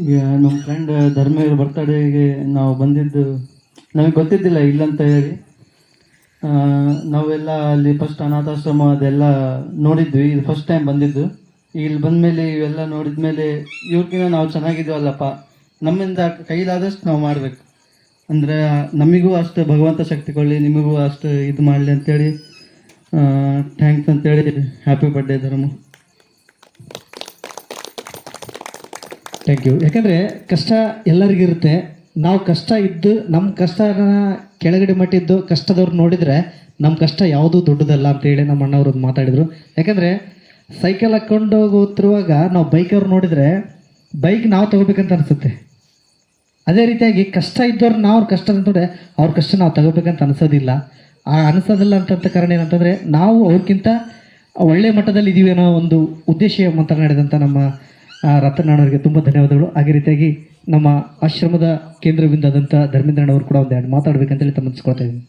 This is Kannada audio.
ಈಗ ನಮ್ಮ ಫ್ರೆಂಡ್ ಧರ್ಮೇವ್ರ ಬರ್ತಡೇಗೆ ನಾವು ಬಂದಿದ್ದು, ನಮಗೆ ಗೊತ್ತಿದ್ದಿಲ್ಲ ಇಲ್ಲಂತ ಹೇಳಿ. ನಾವೆಲ್ಲ ಅಲ್ಲಿ ಫಸ್ಟ್ ಅನಾಥಾಶ್ರಮ ಅದೆಲ್ಲ ನೋಡಿದ್ವಿ, ಇದು ಫಸ್ಟ್ ಟೈಮ್ ಬಂದಿದ್ದು. ಇಲ್ಲಿ ಇಲ್ಲಿ ಬಂದಮೇಲೆ ಇವೆಲ್ಲ ನೋಡಿದ್ಮೇಲೆ ಇವ್ರಿಗಿಂತ ನಾವು ಚೆನ್ನಾಗಿದ್ದೀವಲ್ಲಪ್ಪ ನಮ್ಮಿಂದ ಕೈಲಾದಷ್ಟು ನಾವು ಮಾಡಬೇಕು. ಅಂದರೆ ನಮಗೂ ಅಷ್ಟು ಭಗವಂತ ಶಕ್ತಿ ಕೊಡಲಿ, ನಿಮಗೂ ಅಷ್ಟು ಇದು ಮಾಡಲಿ ಅಂತೇಳಿ ಥ್ಯಾಂಕ್ಸ್ ಅಂತೇಳಿ happy birthday Dharma. Thank you ಯಾಕಂದರೆ ಕಷ್ಟ ಎಲ್ಲರಿಗಿರುತ್ತೆ. ನಾವು ಕಷ್ಟ ಇದ್ದು ನಮ್ಮ ಕಷ್ಟನ ಕೆಳಗಡೆ ಮಟ್ಟಿದ್ದು ಕಷ್ಟದವ್ರು ನೋಡಿದರೆ ನಮ್ಮ ಕಷ್ಟ ಯಾವುದೂ ದೊಡ್ಡದಲ್ಲ ಅಂತೇಳಿ ನಮ್ಮ ಅಣ್ಣವ್ರು ಮಾತಾಡಿದರು. ಯಾಕಂದರೆ ಸೈಕಲ್ ಹಾಕ್ಕೊಂಡು ಹೋಗುತ್ತಿರುವಾಗ ನಾವು ಬೈಕವ್ರು ನೋಡಿದರೆ ಬೈಕ್ ನಾವು ತಗೋಬೇಕಂತ ಅನಿಸುತ್ತೆ. ಅದೇ ರೀತಿಯಾಗಿ ಕಷ್ಟ ಇದ್ದವ್ರು ನಾವು ಅವ್ರ ಕಷ್ಟ ಅಂತಂದರೆ ಅವ್ರ ಕಷ್ಟ ನಾವು ತಗೋಬೇಕಂತ ಅನಿಸೋದಿಲ್ಲ. ಆ ಅನಿಸೋದಿಲ್ಲ ಅಂತಂತ ಕಾರಣ ಏನಂತಂದರೆ ನಾವು ಅವ್ರಿಗಿಂತ ಒಳ್ಳೆ ಮಟ್ಟದಲ್ಲಿ ಇದ್ದೀವಿ ಅನ್ನೋ ಒಂದು ಉದ್ದೇಶ ಮಾತನಾಡಿದಂಥ ನಮ್ಮ ರತ್ನಣ್ಣವರಿಗೆ ತುಂಬ ಧನ್ಯವಾದಗಳು. ಅದೇ ರೀತಿಯಾಗಿ ನಮ್ಮ ಆಶ್ರಮದ ಕೇಂದ್ರಬಿಂದಾದಂಥ ಧರ್ಮೇಂದ್ರಣ್ಣವರು ಕೂಡ ಒಂದು ಎರಡು ಮಾತಾಡಬೇಕಂತೇಳಿ ತಮ್ಮ ಇದ್ದೀನಿ.